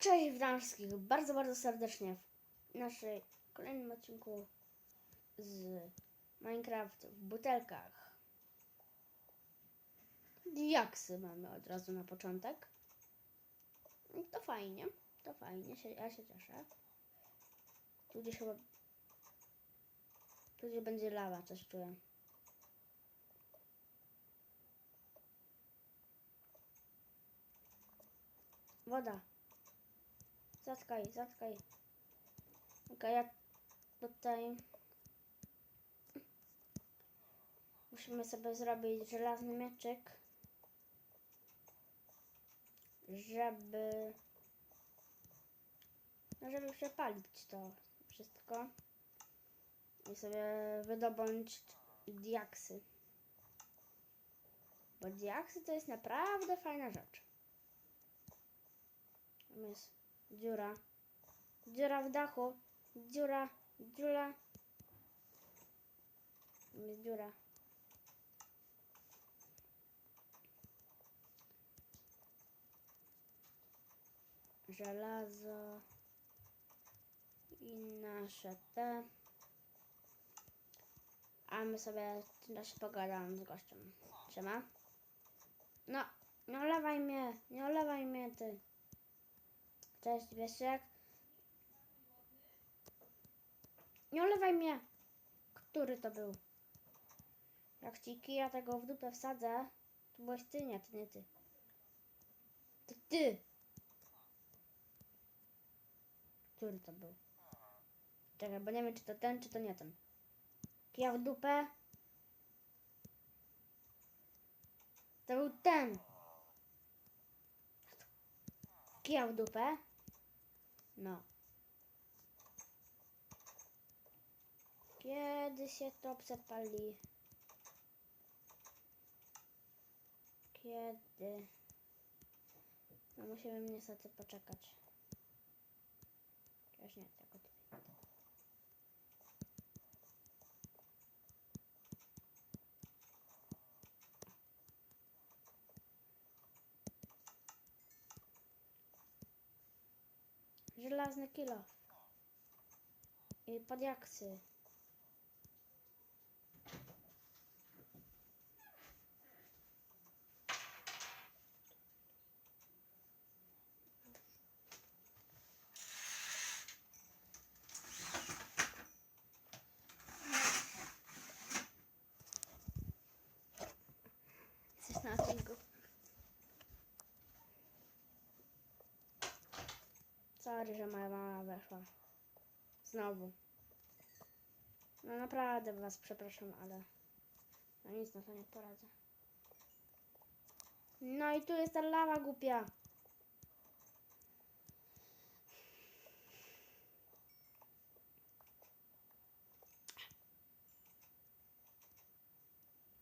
Cześć, witam wszystkich bardzo, bardzo serdecznie w naszej kolejnym odcinku z Minecraft w butelkach. Diaksy mamy od razu na początek. I To fajnie, to fajnie, ja się cieszę. Tu gdzieś chyba... Tu gdzieś będzie lawa, coś czuję. Woda. Zatkaj, zatkaj. Okej, ja tutaj... Musimy sobie zrobić żelazny mieczyk. Żeby... No, żeby przepalić to wszystko. I sobie wydobądź diaksy. Bo diaksy to jest naprawdę fajna rzecz. Jest dziura. Dziura w dachu. Dziura. Dziura. Dziura. Żelazo. I nasze te. A my sobie czasie pogadamy z gościem. Siema. No, nie olewaj mnie, nie olewaj mnie ty. Cześć, Wiesiek. Nie olewaj mnie! Który to był? Jak ci kija tego w dupę wsadzę, to byłeś ty, nie, ty, nie ty. To ty! Który to był? Czekaj, bo nie wiem, czy to ten, czy to nie ten. Kija w dupę. To był ten! Kija w dupę. No. Kiedy się to przepali? Kiedy? No musimy niestety poczekać. Chociaż nie, tak od... Żelazny kilo. I podjaksy. Jesteś na odcinku. Sorry, że moja mama weszła. Znowu. No naprawdę was przepraszam, ale no nic na to nie poradzę. No i tu jest ta lawa głupia.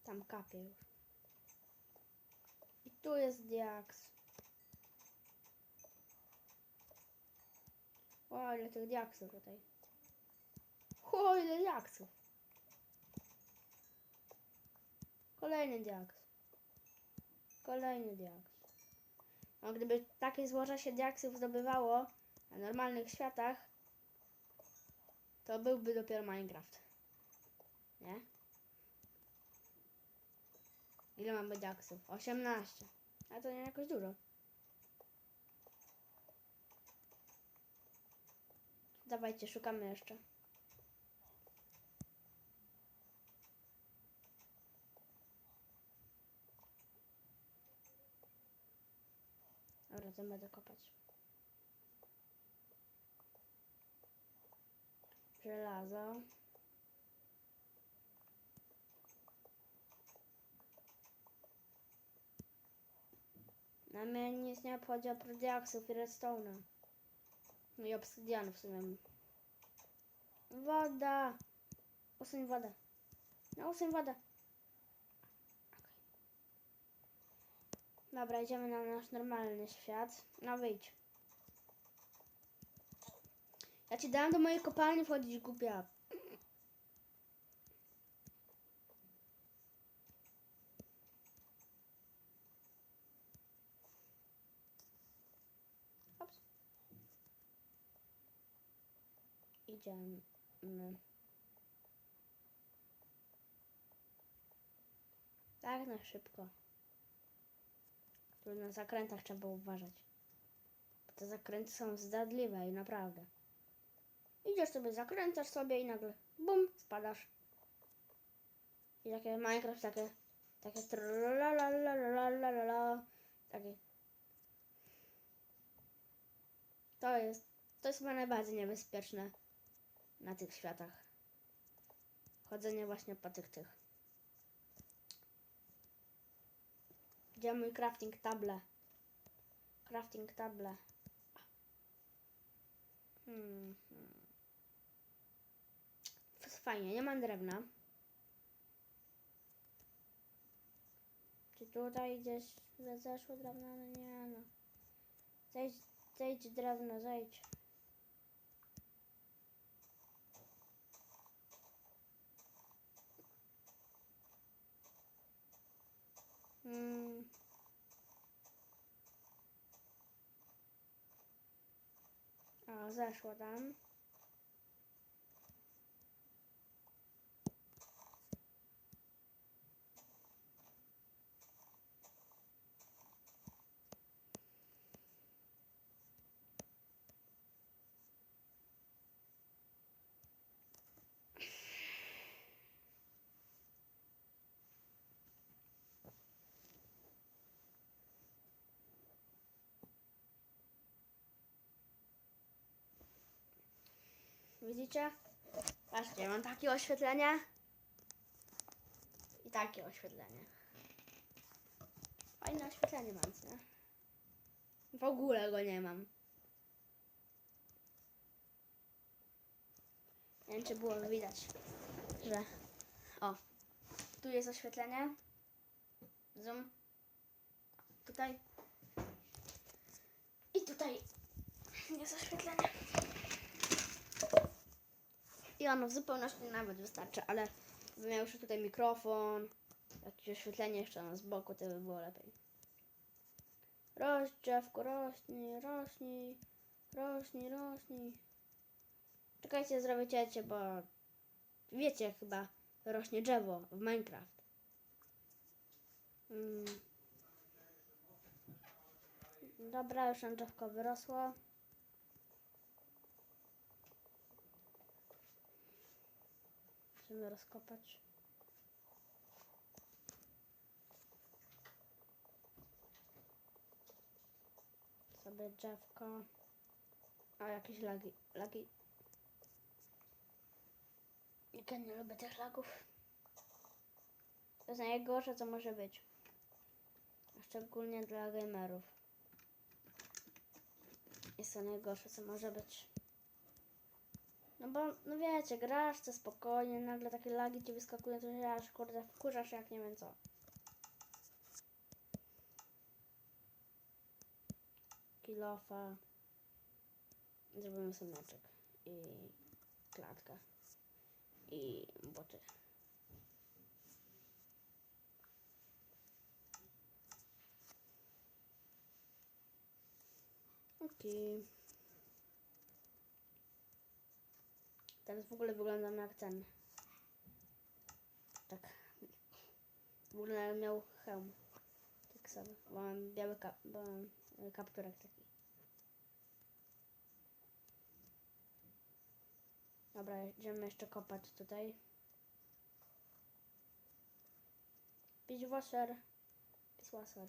Tam kapie już. I tu jest diaks. O, ile tych diaksów tutaj. O, ile diaksów. Kolejny diaks. Kolejny diaks. No, gdyby takie złoża się diaksów zdobywało na normalnych światach, to byłby dopiero Minecraft. Nie? Ile mamy diaksów? 18. A to nie jakoś dużo. Dawajcie, szukamy jeszcze. Dobra, to będę kopać. Żelazo. Na mnie nic nie obchodzi oprócz diaksów i redstone'a. No i obsydianu w sumie. Woda! Usuń wodę. No usuń wodę. Dobra, idziemy na nasz normalny świat. No wyjdź. Ja ci dałem do mojej kopalni wchodzić, głupia. Ops. idziemy. Tak na szybko. Tu na zakrętach trzeba uważać. Bo te zakręty są zdradliwe i naprawdę. Idziesz sobie, zakręcasz sobie i nagle bum, spadasz. I takie Minecraft, takie takie takie to jest to jest chyba najbardziej niebezpieczne na tych światach. Chodzenie właśnie po tych tych. Gdzie mój crafting table? Crafting table. Hmm. hmm. Fajnie, nie mam drewna. Czy tutaj gdzieś zeszło drewno? No nie no. Zejdź, zejdź drewno, zejdź. Hmm. O, zeszło tam. Widzicie? Patrzcie, mam takie oświetlenie. I takie oświetlenie. Fajne oświetlenie mam, nie? W ogóle go nie mam. Nie wiem, czy było widać, że... O, tu jest oświetlenie. Zoom. Tutaj. I tutaj jest oświetlenie. I ono w zupełności nawet wystarczy, ale gdybym miał jeszcze tutaj mikrofon, jakieś oświetlenie jeszcze na z boku, to by było lepiej. Roś, drzewko, rośnij, rośnij, rośnij, rośnij. Czekajcie, zrobię ciecie, bo wiecie chyba rośnie drzewo w Minecraft. Mm. Dobra, już drzewko wyrosło. Musimy rozkopać. Sobie drzewko. A jakieś lagi. Lagi. Ja nie lubię tych lagów. To jest najgorsze co może być. Szczególnie dla gamerów. Jest to najgorsze co może być. No bo, no wiecie, grasz to spokojnie, nagle takie lagi ci wyskakują, to się aż kurde wkurzasz jak nie wiem co. Kilofa. Zrobimy sameczek. I klatka. I boty. Okej. Teraz w ogóle wyglądam jak ten. Tak. W ogóle miał hełm. Tak samo. Bo mam biały kap bo mam e, kapturek taki. Dobra, idziemy jeszcze kopać tutaj. Pić washer. Pić washer.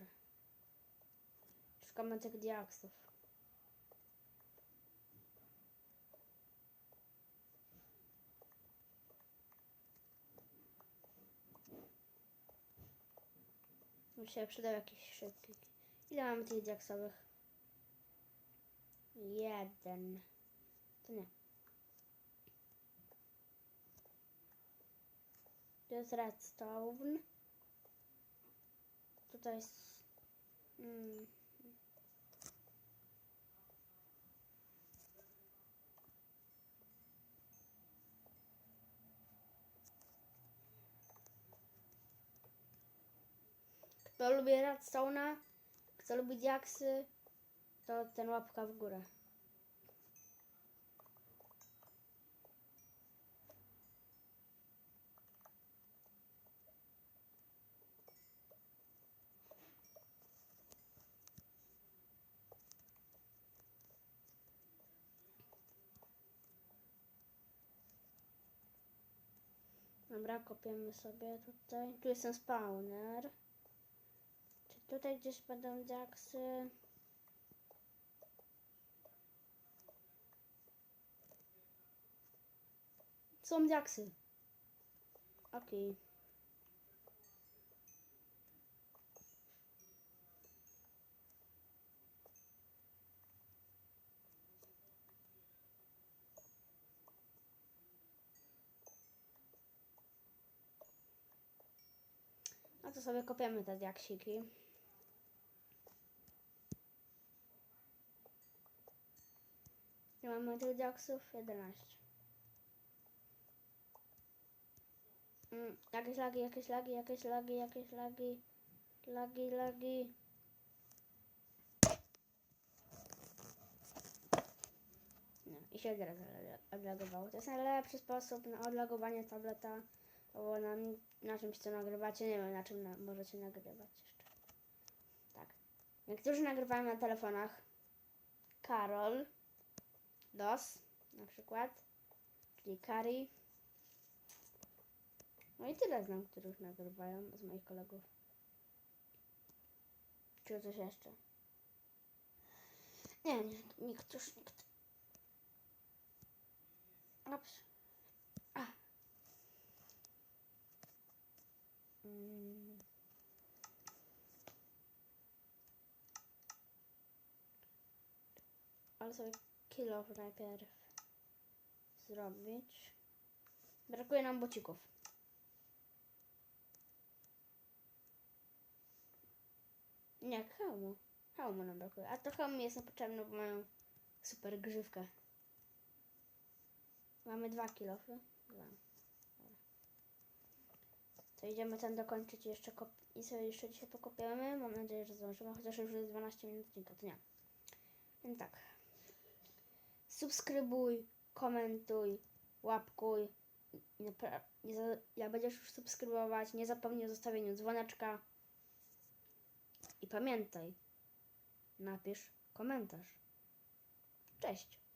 Szukamy tych diaksów. Mi się przydał jakiś szybki. Ile mamy tych diaksowych? Jeden. To nie. To jest redstone. Tutaj jest... Mm. Kto lubi Redstone'a, kto lubi diaksy, to ten łapka w górę. Dobra, kopiemy sobie tutaj. Tu jest ten spawner. Tutaj gdzieś będą diaksy? Są diaksy. Okej. No to sobie kopiemy te diaksiki. Mamy tych diaksów? 11. Mm, jakieś lagi, jakieś lagi, jakieś lagi, jakieś lagi. Lagi, lagi. No i się teraz odlagowało. To jest najlepszy sposób na odlagowanie tableta. Albo na, na czymś, co nagrywacie. Nie wiem, na czym na, możecie nagrywać jeszcze. Tak. Niektórzy nagrywają na telefonach. Karol. DOS na przykład. Czyli Kari. No i tyle znam, których nagrywają z moich kolegów. Czy coś jeszcze? Nie, nie, nikt już nikt. Ups. A. Mm. Ale sobie kilo najpierw zrobić. Brakuje nam bocików. Nie, hełmu. Hełmu nam brakuje. A to hełm jest niepotrzebny, bo mają super grzywkę. Mamy dwa kilofy. Dwa. To idziemy ten dokończyć jeszcze kop- i sobie jeszcze dzisiaj pokopiemy. Mam nadzieję, że zdążymy, chociaż już jest 12 minut odcinka, to nie. Więc tak. Subskrybuj, komentuj, łapkuj. Nie jak będziesz już subskrybować, nie zapomnij o zostawieniu dzwoneczka. I pamiętaj, napisz komentarz. Cześć.